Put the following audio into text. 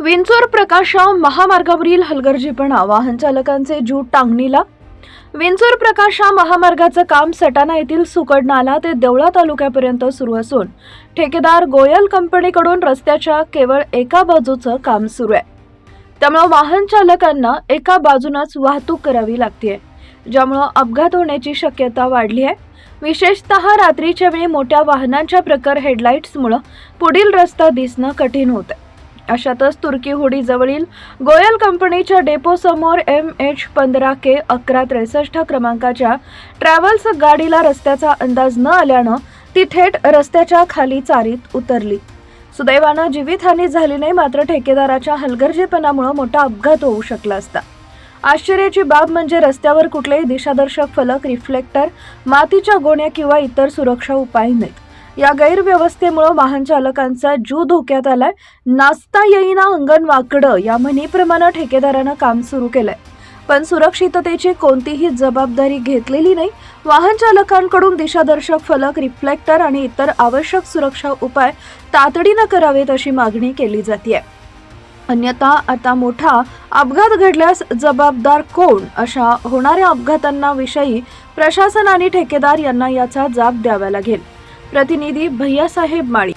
विंचोर प्रकाशा महामार्गावरील हलगर्जीपणा वाहन चालकांचे जूट टांगणीला. विंचोर प्रकाशा महामार्गाचं काम सटाणा येथील सुकड नाला ते देवळा तालुक्यापर्यंत सुरू असून ठेकेदार गोयल कंपनीकडून रस्त्याच्या केवळ एका बाजूचं काम सुरू आहे. त्यामुळं वाहन चालकांना एका बाजूनच वाहतूक करावी लागते ज्यामुळं अपघात होण्याची शक्यता वाढली आहे. विशेषतः रात्रीच्या वेळी मोठ्या वाहनांच्या प्रकार हेडलाईट्समुळं पुढील रस्ता दिसणं कठीण होतं अशातच तुर्की होडीजवळील गोयल कंपनीच्या डेपोसमोर एम एच पंधरा के अकरा त्रेसष्ट क्रमांकाच्या ट्रॅव्हल्स गाडीला रस्त्याचा अंदाज न आल्यानं ती थेट रस्त्याच्या खाली चारीत उतरली. सुदैवानं जीवितहानी झाली नाही मात्र ठेकेदाराच्या हलगर्जीपणामुळे मोठा अपघात होऊ शकला असता. आश्चर्याची बाब म्हणजे रस्त्यावर कुठलेही दिशादर्शक फलक रिफ्लेक्टर मातीच्या गोण्या किंवा इतर सुरक्षा उपाय नाहीत. या गैरव्यवस्थेमुळं वाहन चालकांचा जीव धोक्यात आलाय. नाचता येईना अंगण वाकडं या म्हणीप्रमाणे ठेकेदारानं काम सुरू केलंय. पण सुरक्षिततेची कोणतीही जबाबदारी घेतलेली नाही. वाहन चालकांकडून दिशादर्शक फलक रिफ्लेक्टर आणि इतर आवश्यक सुरक्षा उपाय तातडीनं करावेत अशी मागणी केली जाते अन्यथा आता मोठा अपघात घडल्यास जबाबदार कोण? अशा होणाऱ्या अपघातांना विषयी प्रशासन आणि ठेकेदार यांना याचा जाब द्यावा लागेल. प्रतिनिधी भैयासाहेब माळी.